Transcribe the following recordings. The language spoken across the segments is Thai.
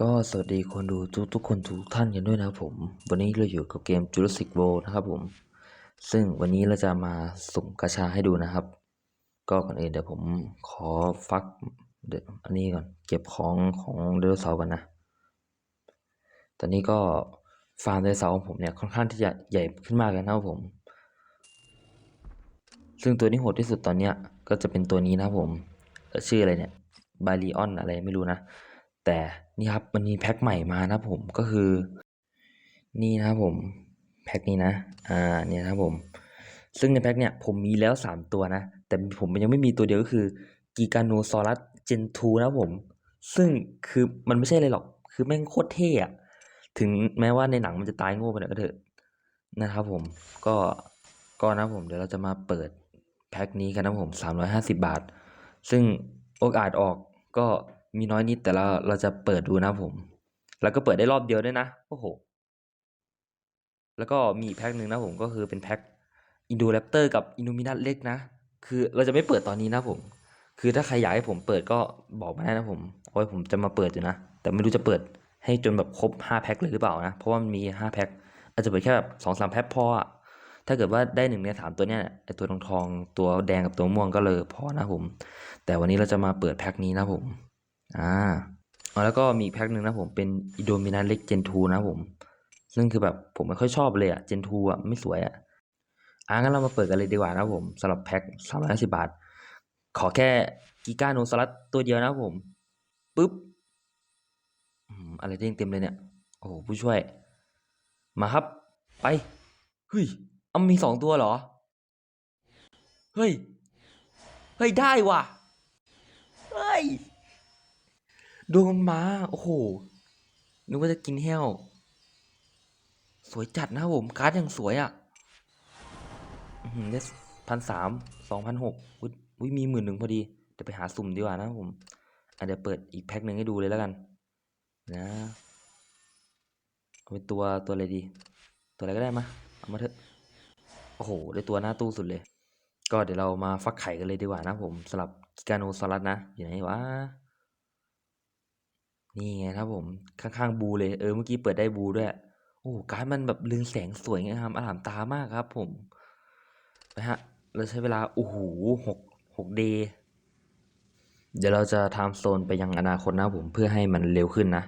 ก็สวัสดีคนดูทุกทุกคนทุกท่านกันด้วยนะครับผม วันนี้เราอยู่กับเกม Jurassic World นะครับผม ซึ่งวันนี้เราจะมาสุ่มกระชาให้ดูนะครับ ก็ก่อนอื่นเดี๋ยวผมขอฟักเดี๋ยวอันนี้ก่อน เก็บของของไดโนเสาร์ก่อนนะ ตอนนี้ก็ฟาร์มไดโนเสาร์ของผมเนี่ยค่อนข้างที่จะใหญ่ขึ้นมากเลยนะครับผม ซึ่งตัวที่โหดที่สุดตอนเนี้ยก็จะเป็นตัวนี้นะครับผมชื่ออะไรเนี่ยบาลีออนอะไรไม่รู้นะ แต่ นี่ครับมันมีแพ็คใหม่มานะครับผมก็คือ นี่นะครับผมแพ็คนี้นะอ่าเนี่ยนะครับผม ซึ่งในแพ็คเนี่ยผมมีแล้วสามตัวนะ แต่ผมยังไม่มีตัวเดียวก็คือกีกาโนซอรัสเจนทูนะครับผม ซึ่งคือมันไม่ใช่อะไรหรอก คือแม่งโคตรเท่อะถึงแม้ว่าในหนังมันจะตายโง่ไปหน่อยก็เถอะนะครับผมก็ก็นะครับผมเดี๋ยวเราจะมาเปิดแพ็คนี้กันนะผมสามร้อยห้าสิบาท ซึ่งโอกาสออกก็ มีน้อยนิดแต่เราเราจะเปิดดูนะผม แล้วก็เปิดได้รอบเดียวด้วยนะโอ้โหแล้วก็มีแพ็คหนึ่งนะผมก็คือเป็นแพ็คอินโดแรปเตอร์กับอินโนมินัทเล็กนะ คือเราจะไม่เปิดตอนนี้นะผม คือถ้าใครอยากให้ผมเปิดก็บอกมาได้นะผมเอาไว้ผมจะมาเปิดอยู่นะ แต่ไม่รู้จะเปิดให้จนแบบครบห้าแพ็คเลยหรือเปล่านะ เพราะว่ามันมีห้าแพ็คอาจจะเปิดแค่แบบสองสามแพ็คพออะถ้าเกิดว่าได้หนึ่งในสามตัวเนี้ยไอตัวทองทองตัวแดงกับตัวม่วงก็เลยพอนะผม แต่วันนี้เราจะมาเปิดแพ็คนี้นะผม อ่าแล้วก็มีแพ็คหนึ่งนะผมเป็นอิโดมินาเล็กเจนทูนะผมซึ่งคือแบบผมไม่ค่อยชอบเลยอะเจนทูอะไม่สวยอะอะงั้นเรามาเปิดกันเลยดีกว่านะผมสำหรับแพ็คสามร้อยสิบาท ขอแค่กิก้าโนสลัดตัวเดียวนะผมปุ๊บอืมอะไรเด้งเต็มเลยเนี่ย โอ้โหผู้ช่วย มาครับ ไปเฮ้ยเอามีสองตัวเหรอ เฮ้ย เฮ้ย ได้ว่ะ เฮ้ย ดวงมันมาโอ้โห นึกว่าจะกินแห้ว สวยจัดนะผมการ์ดยังสวยอะอือหือได้พันสามสองพันหกอุ้ยมีหมื่นหนึ่งพอดีเดี๋ยวไปหาสุ่มดีกว่านะผมอะเดี๋ยวเปิดอีกแพ็คหนึ่งให้ดูเลยแล้วกัน นะเอาเป็นตัวตัวอะไรดี ตัวอะไรก็ได้มาเอามาเถอะโอ้โห ได้ตัวหน้าตู้สุดเลย ก็เดี๋ยวเรามาฟักไข่กันเลยดีกว่านะผมสำหรับกิกาโนซอรัสนะ อยู่ไหนวะ นี่ไงครับผม ข้างๆ บูเลย เออ เมื่อกี้เปิดได้บูด้วย โอ้ การ์ดมันแบบเรืองแสงสวยงามอลามตามากครับผมไปฮะ เราใช้เวลา โอ้โหหกหกเดย์เดี๋ยวเราจะทำโซนไปยังอนาคตนะผมเพื่อให้มันเร็วขึ้นนะ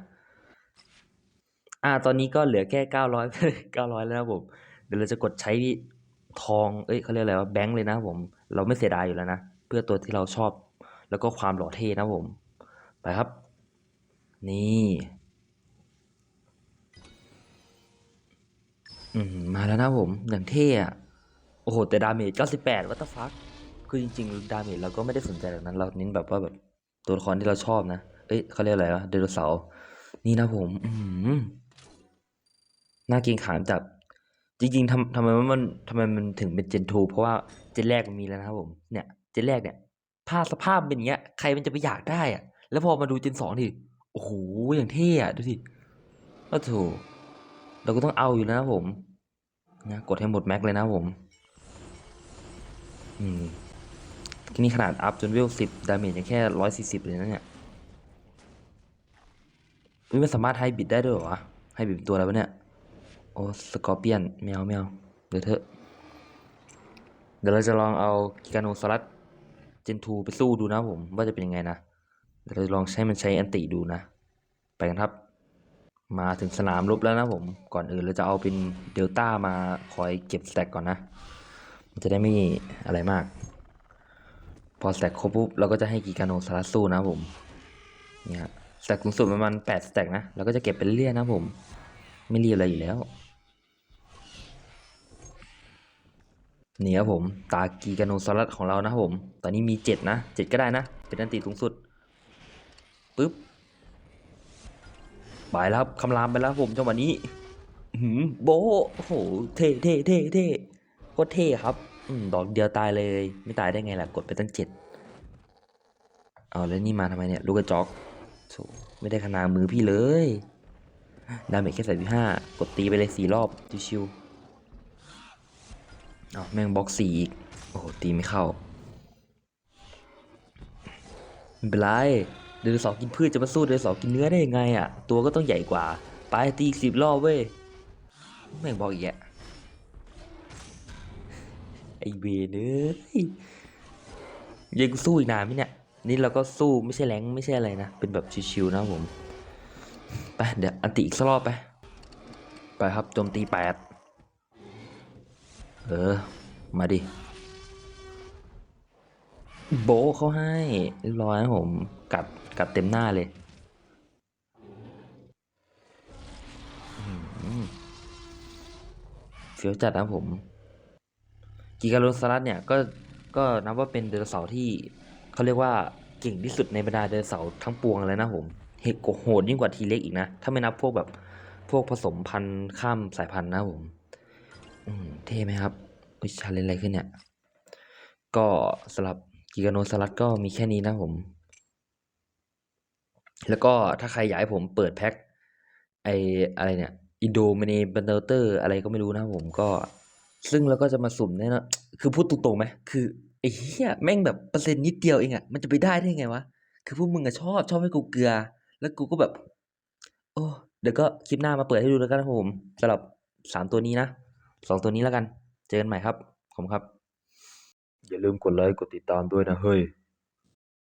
อ่า ตอนนี้ก็เหลือแค่เก้าร้อยเก้าร้อยแล้วนะผม เดี๋ยวเราจะกดใช้ทอง เอ้ยเขาเรียกอะไรว่าแบงค์เลยนะผม เราไม่เสียดายอยู่แล้วนะ เพื่อตัวที่เราชอบ แล้วก็ความหล่อเท่นะผม ไปครับ นี่ อืม มาแล้วนะผม อย่างเท่อะโอ้โห แต่ดาเมจ98วัตฟักคือจริงๆ ดาเมจเราก็ไม่ได้สนใจแบบนั้น เราเน้นแบบว่าแบบตัวละครที่เราชอบนะ เอ้ยเขาเรียกอะไรวะไดโนเสาร์นี่นะผม อืมน่าเกรงขามจัดจริงๆทำทำไมมันทำไมมันถึงเป็นเจนทูเพราะว่าเจนแรกมันมีแล้วนะครับผม เนี่ย เจนแรกเนี่ยภาพสภาพเป็นอย่างเงี้ย ใครมันจะไปอยากได้อะแล้วพอมาดูเจนสองดิ โอ้โห อย่างเท่อะดูสิโอ้โถเราก็ต้องเอาอยู่แล้วนะผมนะกดให้หมดแม็กเลยนะผมอืมที่นี่ขนาดอัพจนเวลสิบดาเมจยังแค่ร้อยสี่สิบเลยนะเนี่ยอุ๊ยมันสามารถให้บิดได้ด้วยเหรอวะให้บิดตัวอะไรวะเนี่ย โอ้สกอร์เปียนแมวแมวเดี๋ยวเถอะ เดี๋ยวเราจะลองเอากิกาโนซอรัสเจนทูไปสู้ดูนะผม ว่าจะเป็นยังไงนะ เราลองใช้มันใช้อันติดูนะ ไปกันครับ มาถึงสนามรบแล้วนะผม ก่อนอื่นเราจะเอาเป็นเดลต้ามาคอยเก็บสแต็กก่อนนะ มันจะได้ไม่อะไรมาก พอสแต็กครบปุ๊บเราก็จะให้กีกาโนซารัสสู้นะผมนี่ฮะสแต็กสูงสุดประมาณแปดสแต็กนะ เราก็จะเก็บไปเรื่อยนะผม ไม่รีบอะไรอยู่แล้วนี่ครับผม ตากีกาโนซารัสของเรานะครับผม ตอนนี้มีเจ็ดนะเจ็ดก็ได้นะ เป็นอันติสูงสุด ปึ๊บไปแล้วครับคำรามไปแล้วผมจังหวะนี้หืมโบโอ้โหเท่เท่เท่เท่โคตรเท่ครับ อืมดอกเดียวตายเลย ไม่ตายได้ไงล่ะกดไปตั้งเจ็ดเอาแล้วนี่มาทำไมเนี่ยลูกกระจอกไม่ได้ขนามือพี่เลยดาเมจแค่ใส่พี่ห้ากดตีไปเลยสี่รอบชิวๆเอาแม่งบล็อกสี่อีกโอ้โหตีไม่เข้าไม่เป็นไร ไดโนเสาร์กินพืชจะมาสู้ไดโนเสาร์กินเนื้อได้ยังไงอะ ตัวก็ต้องใหญ่กว่า ไปตีสิบรอบเว้ย แม่งบอกอีกแยะไอเวนเอ้ยยังสู้อีกนานไหมเนี่ย นี่เราก็สู้ไม่ใช่แรงไม่ใช่อะไรนะ เป็นแบบชิวๆนะผม ไปเดี๋ยวอันติอีกสักรอบไป ไปครับโจมตีแปดเออ มาดิ โบเขาให้เรียบร้อยนะผมกัดกัดเต็มหน้าเลยเฟี้ยวจัดนะผม กิกาโลซารัสเนี่ยก็ก็นับว่าเป็นไดโนเสาร์ที่เขาเรียกว่าเก่งที่สุดในบรรดาไดโนเสาร์ทั้งปวงเลยนะผมเฮกโหดยิ่งกว่าทีเล็กอีกนะ ถ้าไม่นับพวกแบบพวกผสมพันธุ์ข้ามสายพันธุ์นะผมอืมเท่ไหมครับวิชาเล่นอะไรขึ้นเนี่ย ก็สำหรับ กิกาโนซารัสก็มีแค่นี้นะผม แล้วก็ถ้าใครอยากให้ผมเปิดแพ็คไออะไรเนี่ยอินโดม n นบันเดเตอร์อะไรก็ไม่รู้นะผมก็ ซึ่งเราก็จะมาสุ่มเนี่ยนะคือพูดตรงๆไหมคือไอ้เหี้ยแม่งแบบเปอร์เซ็นต์นิดเดียวเองอะมันจะไปได้ได้ไงวะ คือพวกมึงอะชอบชอบให้กูเกลือ แล้วกูก็แบบ โอ้เดี๋ยวก็คลิปหน้ามาเปิดให้ดูแล้วกันนะผมสำหรับสามตัวนี้นะสองตัวนี้แล้วกัน เจอกันใหม่ครับขอบคุณครับ อย่าลืมกดไลค์กดติดตามด้วยนะเฮ้ย